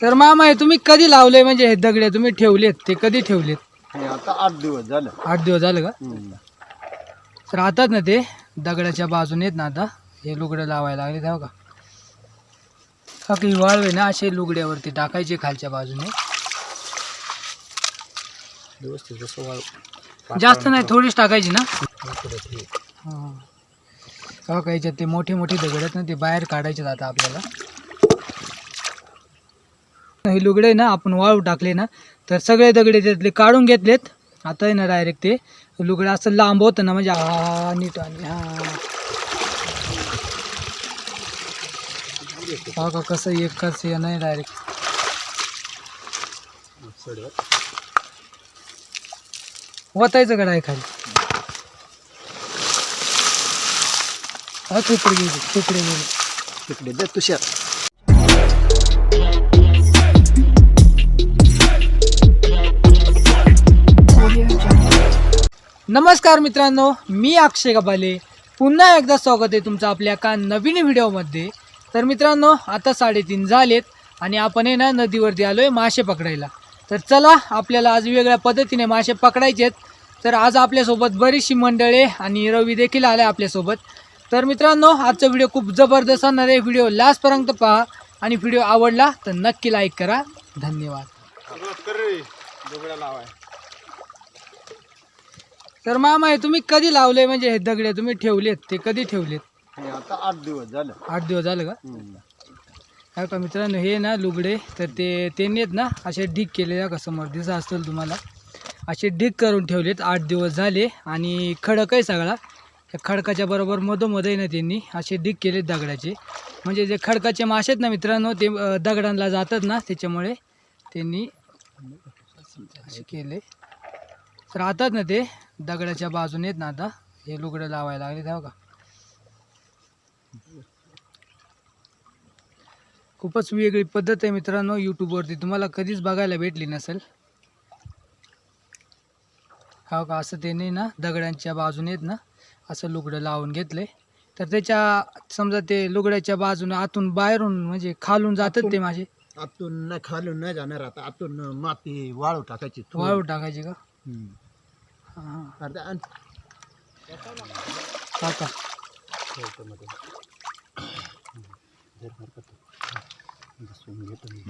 तर मामा हे तुम्ही कधी लावले? म्हणजे हे दगडे तुम्ही ठेवलेत ते कधी ठेवलेत? हे आता आठ दिवस झालं. आठ दिवस झालं का? हम्म. तर राहतात ना ते दगडाच्या बाजूने आहेत ना आता हे लुगडं लावायला लागले तेव्हा का? हा की वाळवे ना असे लुगड्यावरती टाकायचे खालच्या बाजूने. व्यवस्थित जसं वाळ. जास्त नाही थोडीच टाकायची ना. हा. का याच्यात ते मोठे मोठे दगड आहेत ना ते बाहेर काढायचे आता आपल्याला. हे लुगडे ना आपण वाळू टाकले ना तर सगळे दगडे त्यातले काढून घेतलेत. आता आहे ना डायरेक्ट ते. लुगडं असं लांब होतं ना म्हणजे हा नीट आणि हा. का कसं एकच हे नाही डायरेक्ट वतायचं का डाय खाली? हा तुकडे गेले तुकडे गेले. तिकडे तुषार. नमस्कार मित्रांनो मी अक्षय कपाले पुन्हा एकदा स्वागत आहे तुमचं आपल्या एका नवीन व्हिडिओमध्ये. तर मित्रांनो आता साडेतीन झालेत आणि आपण आहे ना नदीवरती आलो आहे मासे पकडायला. तर चला आपल्याला आज वेगळ्या पद्धतीने मासे पकडायचे आहेत. तर आज आपल्यासोबत बरीचशी मंडळे आणि रवी देखील आले आपल्यासोबत. तर मित्रांनो आजचा व्हिडिओ खूप जबरदस्त असणार आहे. व्हिडिओ लास्टपर्यंत पहा आणि व्हिडिओ आवडला तर नक्की लाईक करा. धन्यवाद. तर मामा हे तुम्ही कधी लावले? म्हणजे हे दगडे तुम्ही ठेवलेत ते कधी ठेवलेत? हे आता आठ दिवस झालं. आठ दिवस झालं का? हम्म. काय का मित्रांनो हे ना लुगडे तर ते त्यांनी आहेत ना असे ढीक केले का समोर दिसा असतील तुम्हाला. असे ढीक करून ठेवलेत आठ दिवस झाले. आणि खडक आहे सगळा. त्या खडकाच्या बरोबर मधोमध्ये ना त्यांनी असे ढीक केलेत दगडाचे. म्हणजे जे खडकाचे मासे आहेत ना मित्रांनो ते अं, दगडांना जातात ना त्याच्यामुळे त्यांनी असे केले. तर राहतात ना ते दगडाच्या बाजूने ना आता. हे लुगडं लावायला लागले तेव्हा का? खूपच वेगळी पद्धत आहे मित्रांनो यूट्यूबवरती तुम्हाला कधीच बघायला भेटली नसेल. हो का? असं त्याने ना? दगडांच्या बाजूने आहेत ना? असं लुगडं लावून घेतलंय. तर त्याच्या समजा ते लुगड्याच्या बाजूने आतून बाहेरून म्हणजे खालून जातात ते माझे. आतून नाही खालून नाही जाणार. आता आतून माती वाळू टाकायची. वाळू टाकायचे का? घेतो मी.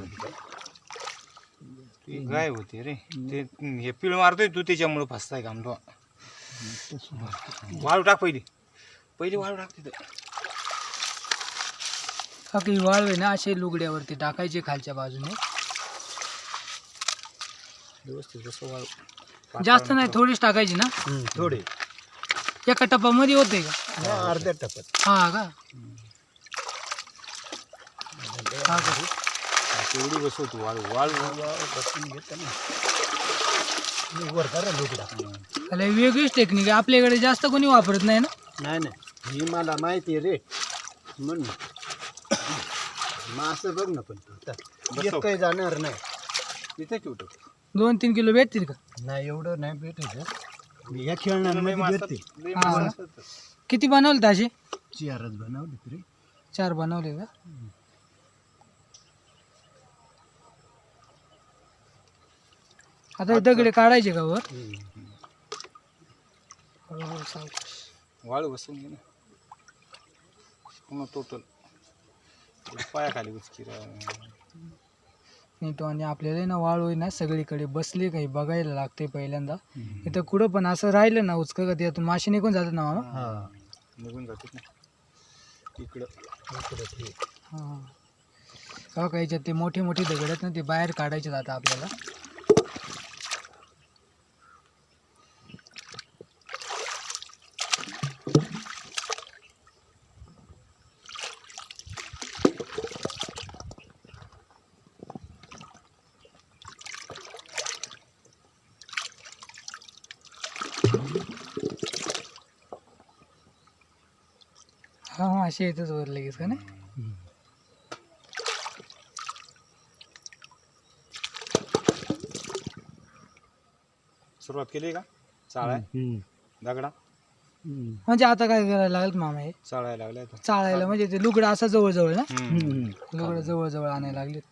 ती गाय होती रे. ते हे पिळ मारतोय तू त्याच्यामुळे फसताय काम तो वाळू टाक पहिली. पहिली वाळू टाक तिथं. हा की वाळवे ना असे लुगड्यावरती टाकायचे खालच्या बाजूने. व्यवस्थित जसं वाळू. जास्त नाही थोडीच टाकायची ना? हम्म, थोडे. एका टपामध्ये होते का? अर्ध्या टपात. हा का? हा का? तेवढी बसवतो वाळू वाळू बसून घेतो ना. वर करा वेगळीच टेक्निक आहे. आपल्याकडे जास्त कोणी वापरत नाही ना? नाही नाही. ही मला माहिती आहे रे. म्हणून मग असं बघ ना पण काही जाणार नाही. तिथे ठेवतो दोन तीन किलो भेटतील का? नाही एवढं नाही भेटायचं मी या खेळण्यामध्ये भेटते हा. किती बनवले असे चारच बनवले तरी. चार बनवले का? आता हे दगडे काढायचे का वर? हळूहळू सावकाश. वाळू बसवून घे ना. पूर्ण टोटल पायाखाली उचकी नीट आणि आपल्याला ना वाळू आहे ना सगळीकडे बसले काही बघायला लागते पहिल्यांदा. इथं कुठं पण असं राहिलं ना उचक का त्यातून मासे निघून जातात ना मामा. हा निघून जातात ना. इकडं इकडे ते. हां. का का याच्यात ते मोठे मोठे दगड आहेत ना ते बाहेर काढायचे आता आपल्याला. असे येतच वर लगेच का नाही? सुरुवात केली का? चाळाय. दगडा. म्हणजे आता काय करायला लागेल मामा हे? चाळायला लागलाय तो चाळायला म्हणजे ते लुगडं असं जवळजवळ ना. लुगडं जवळजवळ आणायला लागलेत.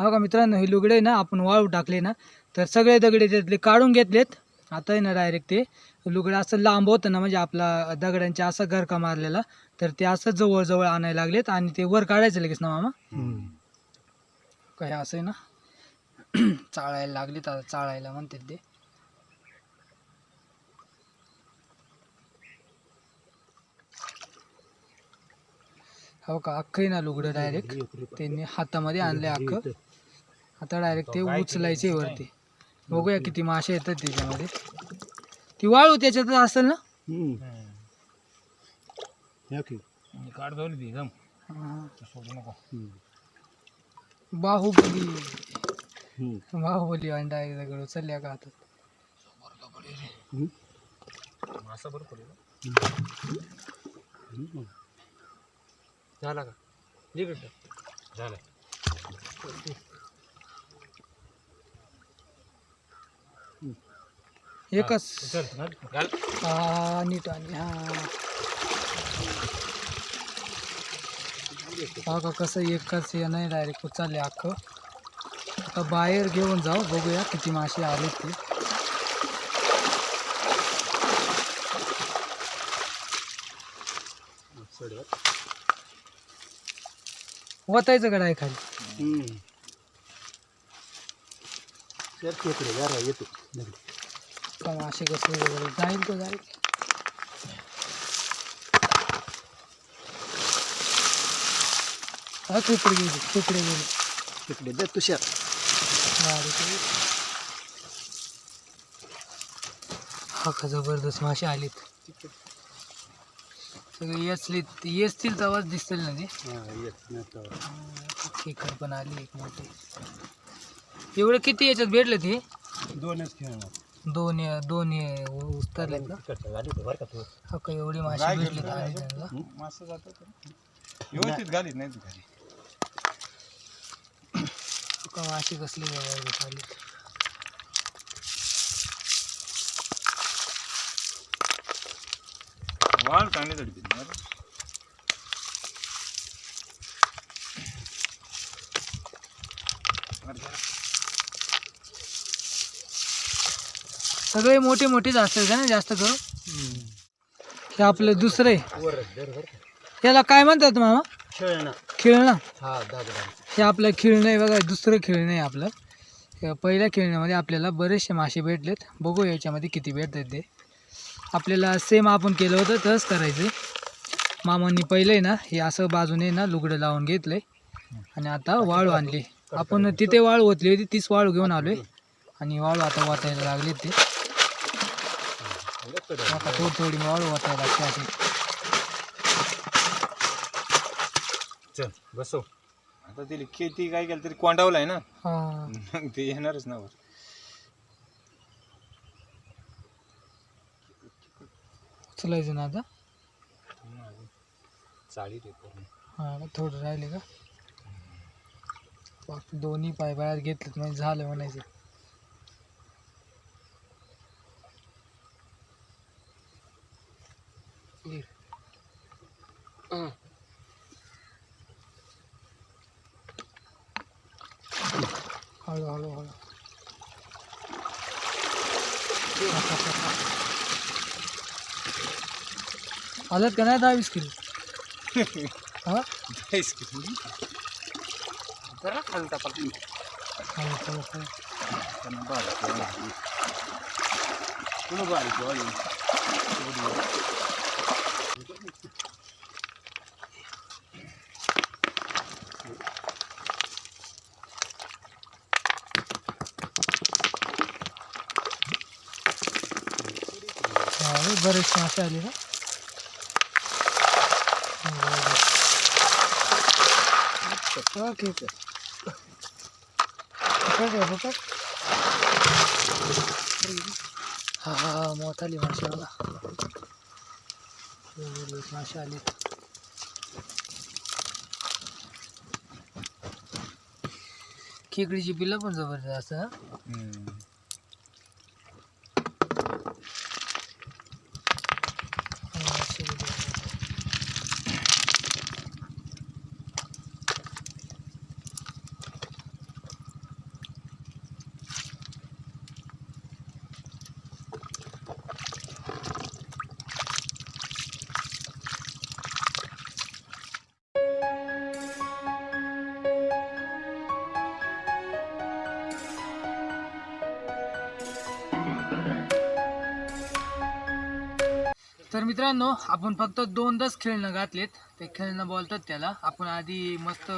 हा का मित्रांनो हे लुगडे ना आपण वाळू टाकले ना तर सगळे दगडे त्यातले काढून घेतलेत. आता आहे ना डायरेक्ट ते. लुगडं असं लांब होतं ना म्हणजे आपला दगडांच्या असं गरका मारलेला. तर ते असं जवळजवळ आणायला लागलेत आणि ते वर काढायचं लगेच ना मामा? काय असं आहे ना? चाळायला लागलेत आता चाळायला म्हणतात ते. हो का? अख्खं आहे ना लुगडं डायरेक्ट त्यांनी हातामध्ये आणले अख्खं. आता डायरेक्ट ते उचलायचे वरती. बघूया किती मासे येतात त्याच्यामध्ये. ती वाळू त्याच्यातच असेल ना? काढ जाऊ दे जम. हा. सोडू नको. बाहुबली. बाहुबली अंडा आहे दगड उचलल्या का बरोबर झाला का? जिकडं झालं एकच. हा नीट आणि हा. हा का कसं एकच हे नाही डायरेक्ट उचलले अख्खं. आता बाहेर घेऊन जाऊ बघूया किती मासे आले ते. वतायचं का डाय खाली? येतो. मासे कसं वगैरे जाईल तो जाईल. हा तुकडे गेले तुकडे गेले. तिकडे दे तुषार. हा का जबरदस्त मासे आलेत. सगळे येचलीत येचतील तेव्हाच दिसतील ना ते. खेकड पण आली एक मोठी. एवढे किती याच्यात भेटले ते? दोनच खेळणार. दोन दोन उतरलेत का? हा का एवढी मासे भेटले मासं जातात व्यवस्थित घालीत नाही तू खाली का मासे कसली आली वाळ चांगली तडकी सगळे मोठे मोठेच असतात का ना जास्त करून? हे आपलं दुसरं. आहे याला काय म्हणतात मामा? खेळणं. हा आपलं खेळणं आहे बघा दुसरं खेळणं आहे आपलं. पहिल्या खेळण्यामध्ये आपल्याला बरेचसे मासे भेटलेत. बघू याच्यामध्ये किती भेटतात ते. आपल्याला सेम आपण केलं होतं तसंच करायचं. मामांनी पहिले ना हे असं बाजूने ना लुगडं लावून घेतलंय. आणि आता वाळू आणली. आपण तिथे वाळू ओतली होती तीच वाळू घेऊन आलोय. आणि वाळू आता वाटायला लागली ते. आता थोडी थोडी वाळू वाटायला लागते अशी चल बसव. आता तिला खेती काय केलं तरी कोंडावलाय ना. हा. मग ते येणारच ना वर. उचलायचं ना आता? चाळी रे पूर्ण. हा का थोडं राहिले का? दोन्ही पाय बाहेर घेतलेत म्हणजे झालं म्हणायचं. हळू हळू हळू. आलं का नाही दहा वीस किलो? हा? काहीच केलं. जरा खाली बारीक बारीक वाली. हा बरेच मासे आले ना ओके ओके पकड हा हा मोठाली मासे बघा. मासे आले. खेकडीची पिल्ला पण जबरदस्त हा? तर मित्रांनो आपण फक्त दोनदाच खेळणं घातलेत. ते खेळणं बोलतात त्याला. आपण आधी मस्त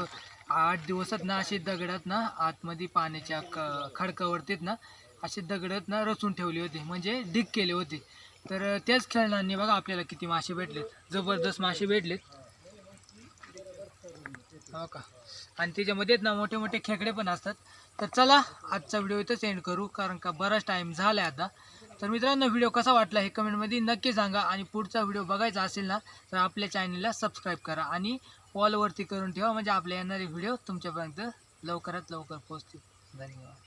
आठ दिवसात ना असे दगडात ना आतमध्ये पाण्याच्या क खडकावरतीत ना असे दगडात ना रचून ठेवले होते. म्हणजे डिग केले होते. तर त्याच खेळणांनी बघा आपल्याला किती मासे भेटलेत. जबरदस्त मासे भेटलेत. हो का? आणि त्याच्यामध्ये ना मोठे मोठे खेकडे पण असतात. तर चला आजचा व्हिडिओ इथंच एंड करू. कारण का बराच टाईम झाला आहे आता. तर मित्रांनो व्हिडिओ कसा वाटला हे कमेंटमध्ये नक्की सांगा आणि पुढचा व्हिडिओ बघायचा असेल ना तर आपल्या चॅनलला सबस्क्राईब करा आणि वॉलवरती करून ठेवा म्हणजे आपले येणारे व्हिडिओ तुमच्यापर्यंत लवकरात लवकर पोहोचतील. धन्यवाद.